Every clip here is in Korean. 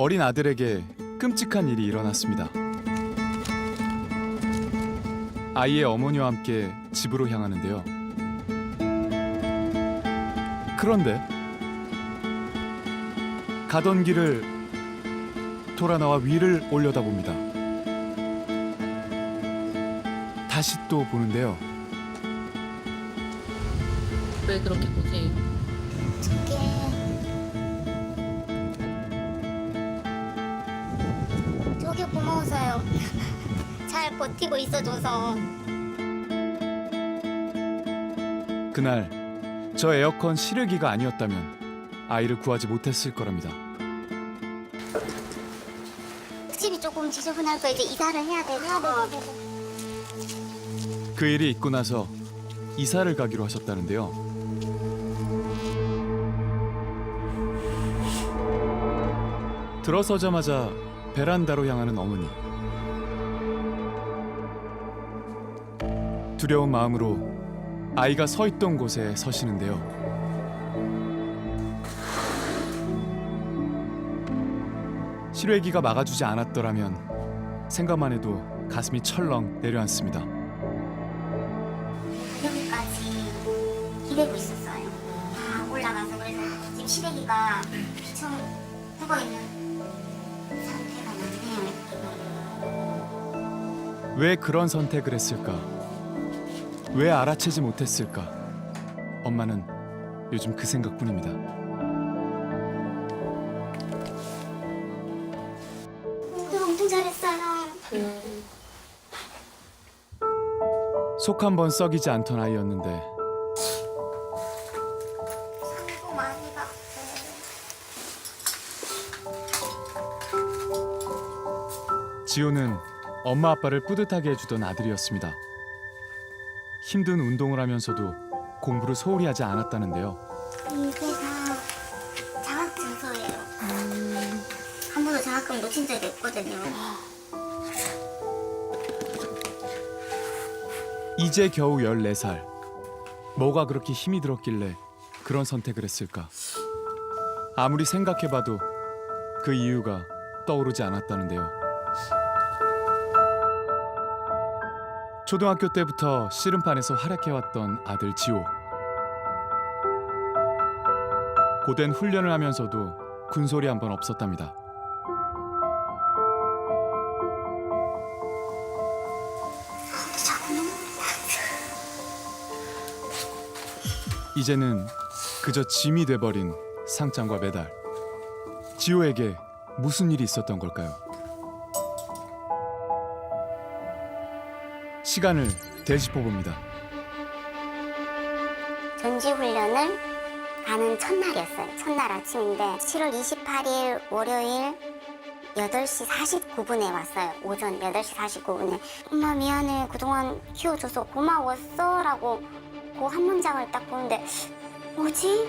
어린 아들에게 끔찍한 일이 일어났습니다. 아이의 어머니와 함께 집으로 향하는데요. 그런데 가던 길을 돌아 나와 위를 올려다 봅니다. 다시 또 보는데요. 왜 그렇게 보세요? 저 버티고 있어줘서 그날 저 에어컨 실외기가 아니었다면 아이를 구하지 못했을 거랍니다. 집이 조금 지저분해서 이제 이사를 해야 돼서 그 일이 있고 나서 이사를 가기로 하셨다는데요. 들어서자마자 베란다로 향하는 어머니. 두려운 마음으로 아이가 서 있던 곳에 서시는데요. 실외기가 막아주지 않았더라면 생각만 해도 가슴이 철렁 내려앉습니다. 여기까지 기대고 있었어요. 다 올라가서 그래서 지금 시래기가 비청 죽어 있는 상태가 많네요. 왜 그런 선택을 했을까? 왜 알아채지 못했을까? 엄마는 요즘 그 생각뿐입니다. 오늘 엄청 잘했어요. 속 한 번 썩이지 않던 아이였는데 상도 많이 받고 지호는 엄마 아빠를 뿌듯하게 해주던 아들이었습니다. 힘든 운동을 하면서도 공부를 소홀히 하지 않았다는데요. 이게 다 장학 증서예요. 한 번도 장학금 놓친 적이 없거든요. 이제 겨우 14살. 뭐가 그렇게 힘이 들었길래 그런 선택을 했을까? 아무리 생각해봐도 그 이유가 떠오르지 않았다는데요. 초등학교 때부터 씨름판에서 활약해왔던 아들 지호. 고된 훈련을 하면서도 군소리 한 번 없었답니다. 이제는 그저 짐이 돼버린 상장과 메달. 지호에게 무슨 일이 있었던 걸까요? 시간을 되짚어 봅니다. 전지 훈련을 가는 첫날이었어요. 첫날 아침인데 7월 28일 월요일 8시 49분에 왔어요. 오전 8시 49분에. 엄마 미안해. 그동안 키워줘서 고마웠어. 라고 그 한 문장을 딱 보는데 뭐지?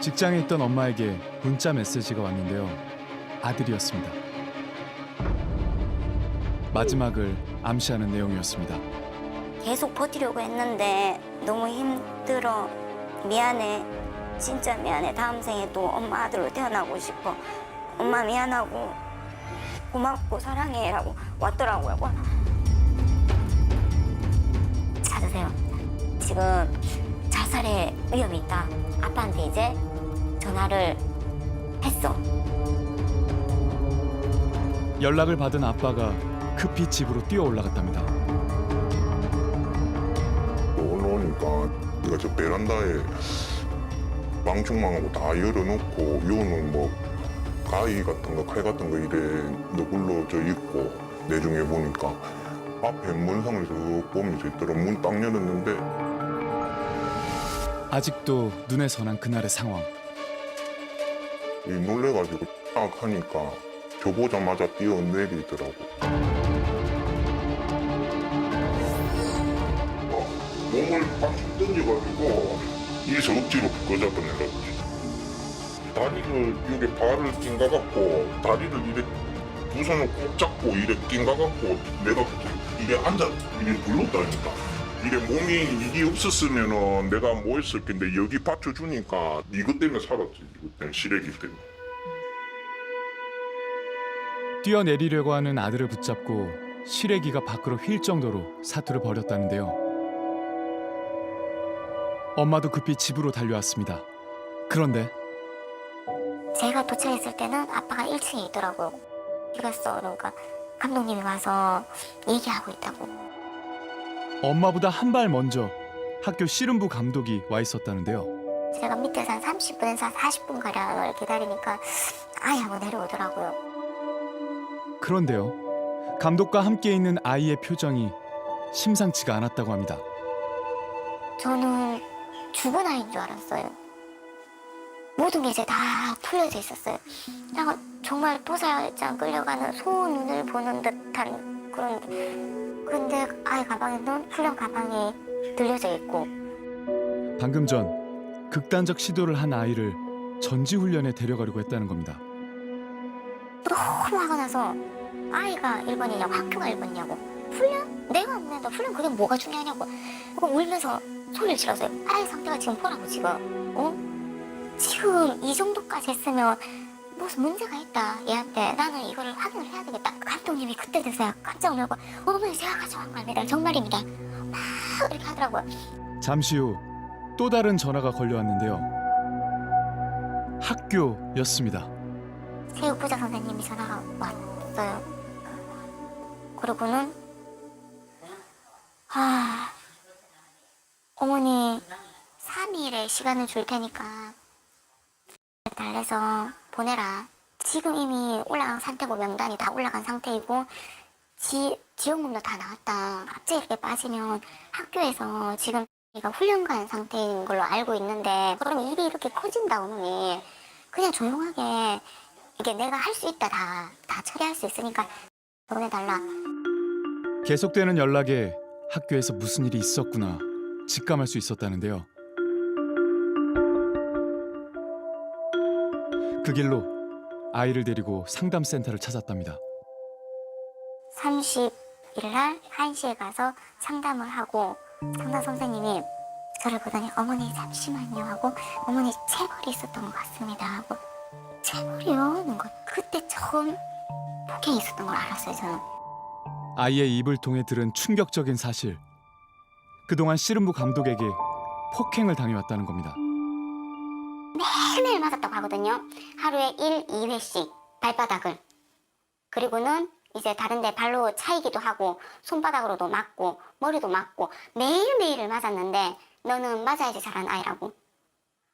직장에 있던 엄마에게 문자 메시지가 왔는데요. 아들이었습니다. 마지막을 암시하는 내용이었습니다. 계속 버티려고 했는데 너무 힘들어. 미안해. 진짜 미안해. 다음 생에 또 엄마 아들로 태어나고 싶어. 엄마 미안하고 고맙고 사랑해라고 왔더라고요. 찾으세요. 지금 자살의 위험이 있다. 아빠한테 이제 전화를 했어. 연락을 받은 아빠가 급히 집으로 뛰어 올라갔답니다. 올라오니까 내가 저 베란다에 망충망하고 다 열어놓고 요는 뭐 가위 같은 거, 칼 같은 거 이래 너굴러져 있고 내중에 보니까 앞에 문상을 쭉 보면서 있더라 문 딱 열었는데 아직도 눈에 선한 그날의 상황. 이 놀래가지고 딱 하니까 저 보자마자 뛰어내리더라고 몸을 확 던져가지고 이에서 억지로 꺼잡아내려고. 다리를 이렇게 발을 낑가갖고 다리를 이렇게 두 손을 꼭 잡고 이래 낑가갖고 내가 이게 앉아 이게 불렀다니까. 이게 몸이 이게 없었으면은 내가 뭐 했을 텐데 여기 받쳐주니까 이것 때문에 살았지. 이것 때문에 시래기 때문에. 뛰어내리려고 하는 아들을 붙잡고 실외기가 밖으로 휠 정도로 사투를 벌였다는데요. 엄마도 급히 집으로 달려왔습니다. 그런데 제가 도착했을 때는 아빠가 1층에 있더라고요. 이랬어. 그러니까 감독님이 와서 얘기하고 있다고. 엄마보다 한 발 먼저 학교 씨름부 감독이 와 있었다는데요. 제가 밑에서 한 30분에서 40분 가량을 기다리니까 아이 하고 내려오더라고요. 그런데요. 감독과 함께 있는 아이의 표정이 심상치가 않았다고 합니다. 저는 죽은 아이인 줄 알았어요. 모든 게 이제 다 풀려져 있었어요. 내가 정말 도살장 끌려가는 소눈을 보는 듯한 그런. 근데 아이 가방에는 훈련 가방이 들려져 있고 방금 전 극단적 시도를 한 아이를 전지 훈련에 데려가려고 했다는 겁니다. 너무 화가 나서 아이가 1번이냐고 학교가 1번이냐고 훈련? 내가 없는데 훈련 그게 뭐가 중요하냐고 그거 울면서 소리를 질렀어요 아이 상태가 지금 보라고 지금 어? 지금 이 정도까지 했으면 무슨 문제가 있다 얘한테 나는 이거를 확인을 해야 되겠다 감독님이 그때 돼서야 깜짝 놀고 어머니 제가 가져간 겁니다 정말입니다 막 이렇게 하더라고요 잠시 후 또 다른 전화가 걸려왔는데요. 학교였습니다. 체육부장 선생님이 전화가 왔어요. 그러고는 아 어머니 3일의 시간을 줄 테니까 달래서 보내라. 지금 이미 올라간 상태고 명단이 다 올라간 상태이고 지, 지원금도 다 나왔다. 갑자기 이렇게 빠지면 학교에서 지금 이가 훈련 간 상태인 걸로 알고 있는데 그럼 일이 이렇게 커진다 어머니. 그냥 조용하게 이게 내가 할 수 있다 다 다 처리할 수 있으니까 보내달라 계속되는 연락에 학교에서 무슨 일이 있었구나 직감할 수 있었다는데요. 그 길로 아이를 데리고 상담센터를 찾았답니다. 30일 날 1시에 가서 상담을 하고 상담 선생님이 저를 보더니 어머니 잠시만요 하고 어머니 체벌이 있었던 것 같습니다 하고 체벌이요? 그때 처음 폭행이 있었던 걸 알았어요 저는 아이의 입을 통해 들은 충격적인 사실. 그동안 씨름부 감독에게 폭행을 당해왔다는 겁니다. 매일매일 맞았다고 하거든요. 하루에 1, 2회씩 발바닥을. 그리고는 이제 다른데 발로 차이기도 하고 손바닥으로도 맞고 머리도 맞고 매일매일을 맞았는데 너는 맞아야지 잘하는 아이라고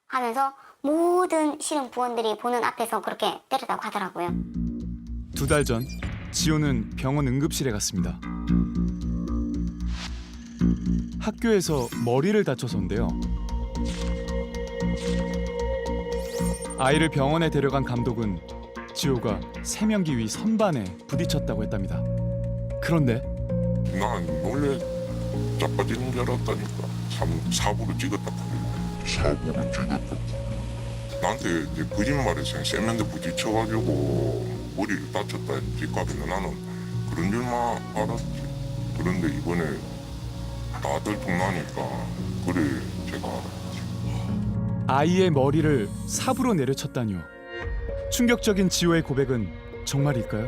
하면서 모든 실은 부원들이 보는 앞에서 그렇게 때리다고 하더라고요. 두 달 전 지호는 병원 응급실에 갔습니다. 학교에서 머리를 다쳐서인데요. 아이를 병원에 데려간 감독은 지호가 세면기 위 선반에 부딪혔다고 했답니다. 그런데 난 원래 자빠지는 줄 알았다니까. 삼, 사부로 찍었다. 사부로 찍었다. 나한테 이제 거짓말해서 세면대 부딪혀가지고 머리를 다쳤다 뒷값인데 나는 그런 줄만 알았지. 그런데 이번에 다 들 통나니까 그래 제가 알았지. 아이의 머리를 삽으로 내려쳤다니요. 충격적인 지호의 고백은 정말일까요?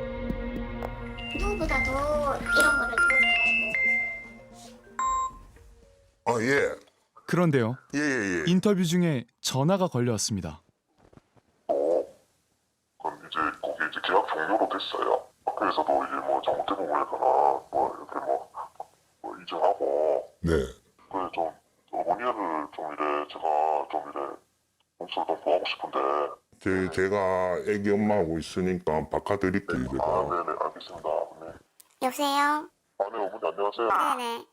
누구보다도 이런 거를 아 예. 그런데요. 예, 예, 예. 인터뷰 중에 전화가 걸려왔습니다. 그럼 이제 거기 이제 계약 종료로 됐어요. 학교에서도 이제 뭐 잘못된 부분이거나 뭐 이렇게 뭐, 뭐 인정하고. 네. 그래 좀 어머니를 좀 이래 제가 좀 이래 목소리 좀 구하고 싶은데. 제, 제가 애기 엄마하고 있으니까 바꿔드릴게요, 아 제가. 네네 알겠습니다. 어머니. 여보세요? 아네 어머니 안녕하세요. 네네.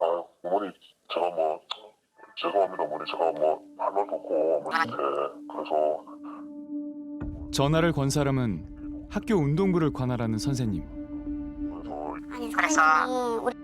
아 어머니 제가 뭐 죄송합니다 어머니. 제가 뭐할 말도 없고 어머니한테. 그래서. 전화를 건 사람은 학교 운동부를 관할하는 선생님. 그래서 아니 선생님이 우리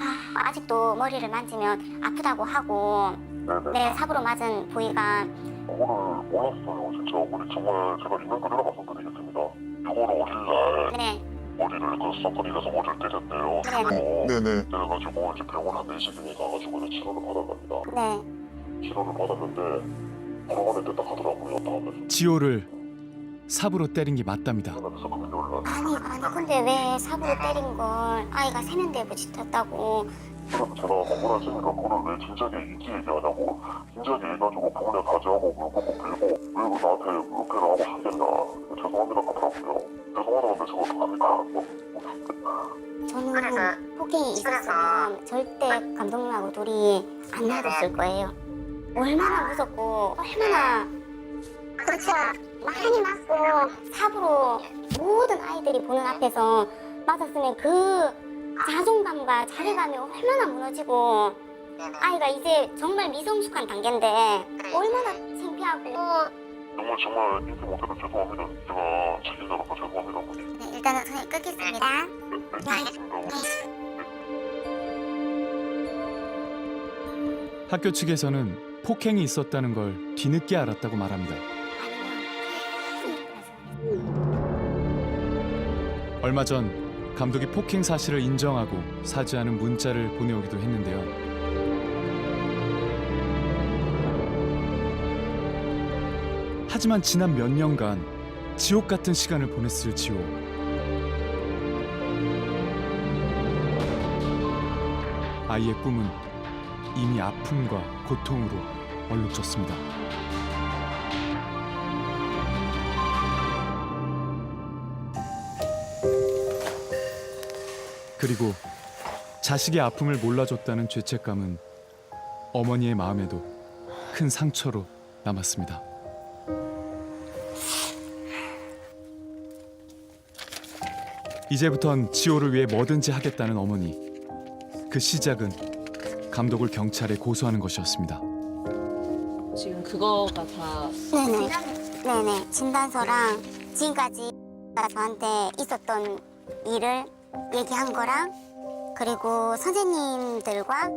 아, 아직도 머리를 만지면 아프다고 하고 네네 내 삽으로 맞은 부위가 그거를 몰랐어요 진짜 어머니 정말 제가 있는 그대로 말씀드리겠습니다 6월 5일날 네 머리를 그 돼서 머리를 때렸대요. 네. 그리고 네네. 그래가지고 이제 병원 한 4시경에 가가지고 이제 치료를 받았답니다. 네. 치료를 받았는데 불어만에 됐다 하더라고요. 다음에. 지호를 삽으로 때린 게 맞답니다. 아니 아니 근데 왜 삽으로 때린 걸 아이가 세면대에 부딪혔다고. 제가 억울하시니까 그걸 왜 진작에 인지 얘기하냐고. 진작에 얘기해가지고 부모님 가져하고 물고 빌고 왜 나한테 그렇게를 하고 하겠냐 죄송합니다 하더라고요 죄송하다고 근데 저거 어떡합니까 뭐, 저는 폭행이 있었으면 절대 감독님하고 둘이 안 놔뒀을 거예요. 얼마나 무섭고 얼마나 그렇죠. 많이 맞고 삽으로 모든 아이들이 보는 앞에서 맞았으면 그 자존감과 자괴감이 얼마나 무너지고 아이가 이제 정말 미성숙한 단계인데 얼마나 창피하고. 정말 정말 인지 못해도 죄송합니다. 제가 책임져서 죄송합니다 어머니. 네, 일단은 전화 끊겠습니다. 네, 네, 알겠습니다 어머니. 학교 측에서는 폭행이 있었다는 걸 뒤늦게 알았다고 말합니다. 얼마 전 감독이 폭행 사실을 인정하고 사죄하는 문자를 보내오기도 했는데요. 하지만 지난 몇 년간 지옥 같은 시간을 보냈을 지호. 아이의 꿈은 이미 아픔과 고통으로 얼룩졌습니다. 그리고 자식의 아픔을 몰라줬다는 죄책감은 어머니의 마음에도 큰 상처로 남았습니다. 이제부턴 지호를 위해 뭐든지 하겠다는 어머니. 그 시작은 감독을 경찰에 고소하는 것이었습니다. 지금 그거가 다 네네. 네네. 진단서랑 지금까지 저한테 있었던 일을 얘기한 거랑 그리고 선생님들과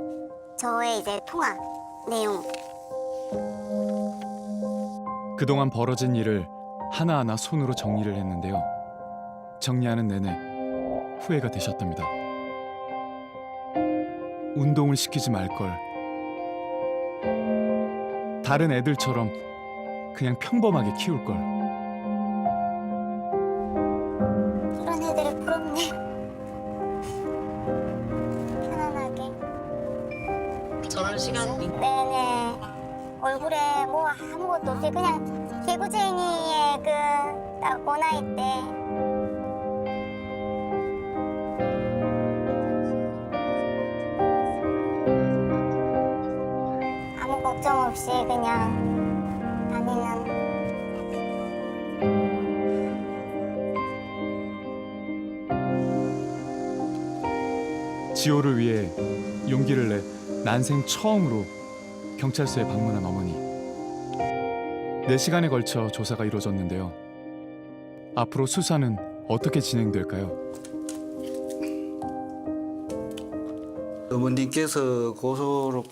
저의 이제 통화 내용 그동안 벌어진 일을 하나하나 손으로 정리를 했는데요. 정리하는 내내 후회가 되셨답니다. 운동을 시키지 말 걸. 다른 애들처럼 그냥 평범하게 키울 걸. 없이 그냥 다니는. 지호를 위해 용기를 내 난생 처음으로 경찰서에 방문한 어머니. 4시간에 걸쳐 조사가 이루어졌는데요. 앞으로 수사는 어떻게 진행될까요? 어머님께서 고소로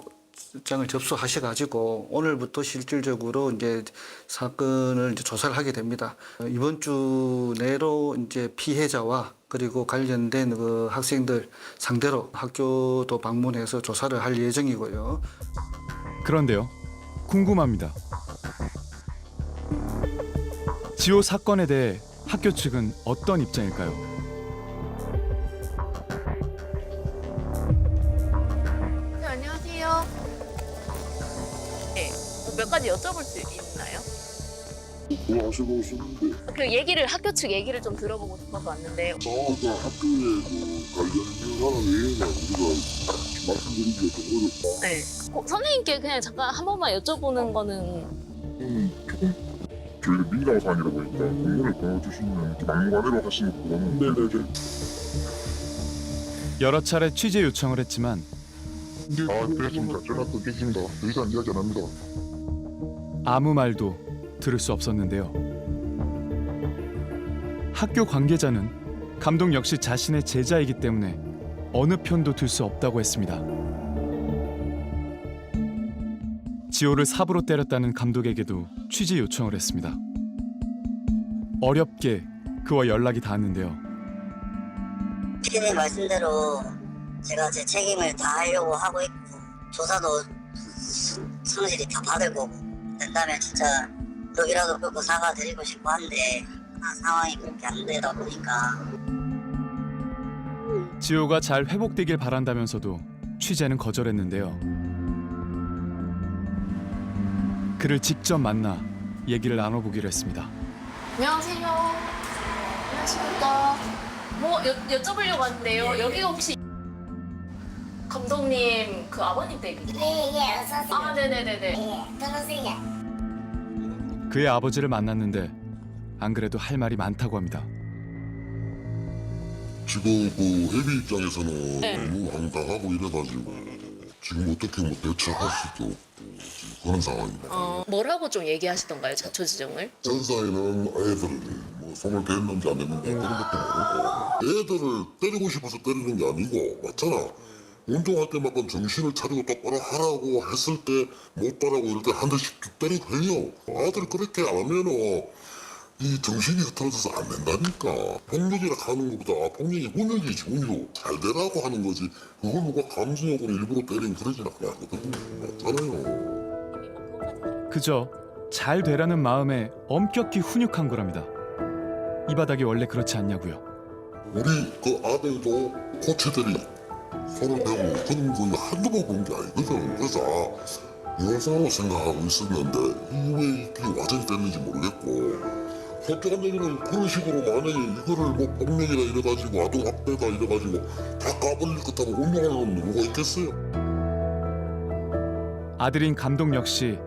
장을 접수하셔가지고 오늘부터 실질적으로 이제 사건을 이제 조사를 하게 됩니다. 어, 이번 주 내로 이제 피해자와 그리고 관련된 그 학생들 상대로 학교도 방문해서 조사를 할 예정이고요. 그런데요, 궁금합니다. 지호 사건에 대해 학교 측은 어떤 입장일까요? 가지 여쭤볼 수 있나요? 뭐 하시고 오시는데. 그 얘기를 학교 측 얘기를 좀 들어보고 싶어서 왔는데. 저가 학교에 그 관련 인사는 왜냐 우리가 말씀드리기가 좀 어렵다. 네. 어, 선생님께 그냥 잠깐 한 번만 여쭤보는 거는. 음, 조금 저희가 민감 사안이다 보니까 공문을 보내주시면 이렇게 막무가내로 하시는 것보다는 네네네. 여러 차례 취재 요청을 했지만 아 그랬습니다. 전화 끊겠습니다. 더 이상 이야기 안 합니다 아무 말도 들을 수 없었는데요. 학교 관계자는 감독 역시 자신의 제자이기 때문에 어느 편도 들 수 없다고 했습니다. 지호를 삽으로 때렸다는 감독에게도 취재 요청을 했습니다. 어렵게 그와 연락이 닿았는데요. 피디님 말씀대로 제가 제 책임을 다하려고 하고 있고 조사도 성실히 다 받을 거고 된다면 진짜 떡이라도 끓고 사과드리고 싶어 한데 아, 상황이 그렇게 안 되다 보니까 지호가 잘 회복되길 바란다면서도 취재는 거절했는데요. 그를 직접 만나 얘기를 나눠보기로 했습니다. 안녕하세요. 안녕하십니까. 뭐 여, 여쭤보려고 하는데요. 여기가 혹시 감독님 그 아버님 댁이죠? 네, 예, 어서 오세요. 아, 네네네네. 예, 들어오세요. 그의 아버지를 만났는데 안 그래도 할 말이 많다고 합니다. 지금 그 회비 입장에서는 네. 너무 황당하고 이래가지고 지금 어떻게 뭐 대처할 수도 없고 지금 그런 상황입니다. 어, 뭐라고 좀 얘기하시던가요, 자초지종을? 전사에는 애들을 뭐 손을 댔는지 안 댔는지 그런 것도 모르고 애들을 때리고 싶어서 때리는 게 아니고 맞잖아 운동할 때마다 정신을 차리고 똑바로 하라고 했을 때 못 따라고 이럴 때 한 대씩 쭉 때리고 해요. 아들 그렇게 안 하면은 이 정신이 흐트러져서 안 된다니까. 폭력이라 하는 것보다 폭력이 운역이지 운역 잘 되라고 하는 거지. 그걸 누가 감정적으로 일부러 때리면 그러진 않거든 맞잖아요. 그저 잘 되라는 마음에 엄격히 훈육한 거랍니다. 이 바닥이 원래 그렇지 않냐고요. 우리 그 아들도 코치들이 손을 대고 그런 거 한두 번 본 게 아니거든. 그래서 아, 영상으로 생각하고 있었는데 이왜 이게 와전이 됐는지 모르겠고 솔직한 얘기는 그런 식으로 만약에 이거를 뭐 폭력이다 이래가지고 아동학대다 이래가지고 다 까버릴 것 같으면 운동하는 건 누가 있겠어요? 아들인 감독 역시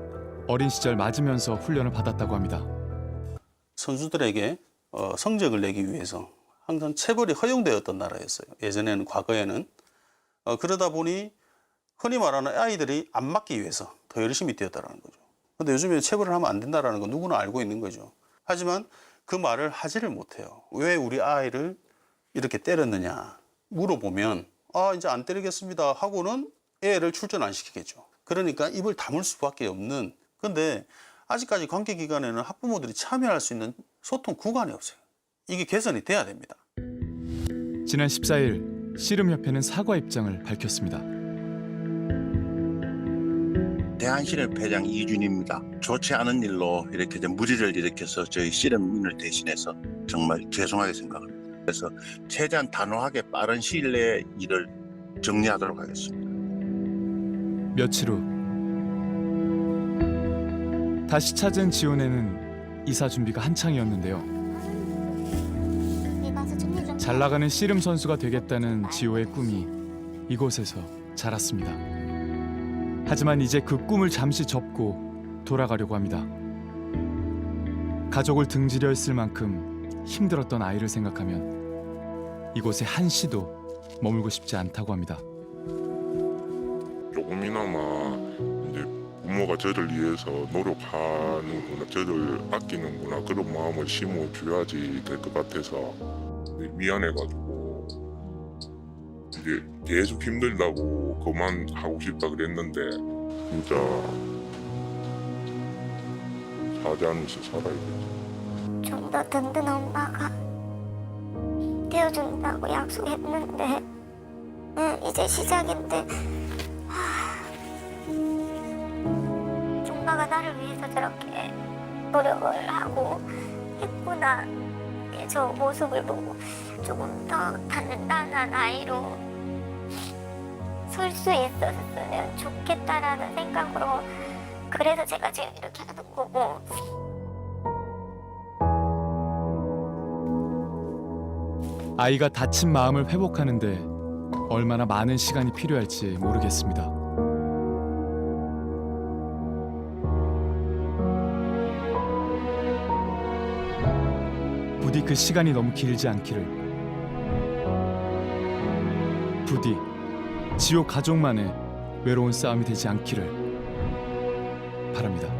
어린 시절 맞으면서 훈련을 받았다고 합니다. 선수들에게 어, 성적을 내기 위해서 항상 체벌이 허용되었던 나라였어요. 예전에는 과거에는 어, 그러다 보니 흔히 말하는 아이들이 안 맞기 위해서 더 열심히 뛰었다라는 거죠. 근데 요즘에 체벌을 하면 안 된다라는 건 누구나 알고 있는 거죠. 하지만 그 말을 하지를 못해요. 왜 우리 아이를 이렇게 때렸느냐 물어보면 아 이제 안 때리겠습니다 하고는 애를 출전 안 시키겠죠. 그러니까 입을 다물 수밖에 없는. 근데 아직까지 관계 기관에는 학부모들이 참여할 수 있는 소통 구간이 없어요. 이게 개선이 돼야 됩니다. 지난 14일 씨름협회는 사과 입장을 밝혔습니다. 대한신협 회장 이준입니다. 좋지 않은 일로 이렇게 좀 무리를 일으켜서 저희 씨름인을 대신해서 정말 죄송하게 생각합니다. 그래서 최대한 단호하게 빠른 시일 내에 일을 정리하도록 하겠습니다. 며칠 후 다시 찾은 지온에는 이사 준비가 한창이었는데요. 잘 나가는 씨름 선수가 되겠다는 지호의 꿈이 이곳에서 자랐습니다. 하지만 이제 그 꿈을 잠시 접고 돌아가려고 합니다. 가족을 등지려 했을 만큼 힘들었던 아이를 생각하면 이곳에 한시도 머물고 싶지 않다고 합니다. 조금이나마 이제 부모가 저를 위해서 노력하는구나, 저를 아끼는구나 그런 마음을 심어줘야지 될 것 같아서 미안해가지고. 이제 계속 힘들다고 그만하고 싶다 그랬는데 진짜 사죄하면서 살아야겠지. 좀 더 든든한 엄마가 되어준다고 약속했는데 응, 이제 시작인데 하, 엄마가 나를 위해서 저렇게 노력을 하고 했구나. 예, 저 모습을 보고 조금 더 단단한 아이로 설 수 있었으면 좋겠다라는 생각으로 그래서 제가 지금 이렇게 하는 거고 아이가 다친 마음을 회복하는데 얼마나 많은 시간이 필요할지 모르겠습니다. 부디 그 시간이 너무 길지 않기를. 부디 지호 가족만의 외로운 싸움이 되지 않기를 바랍니다.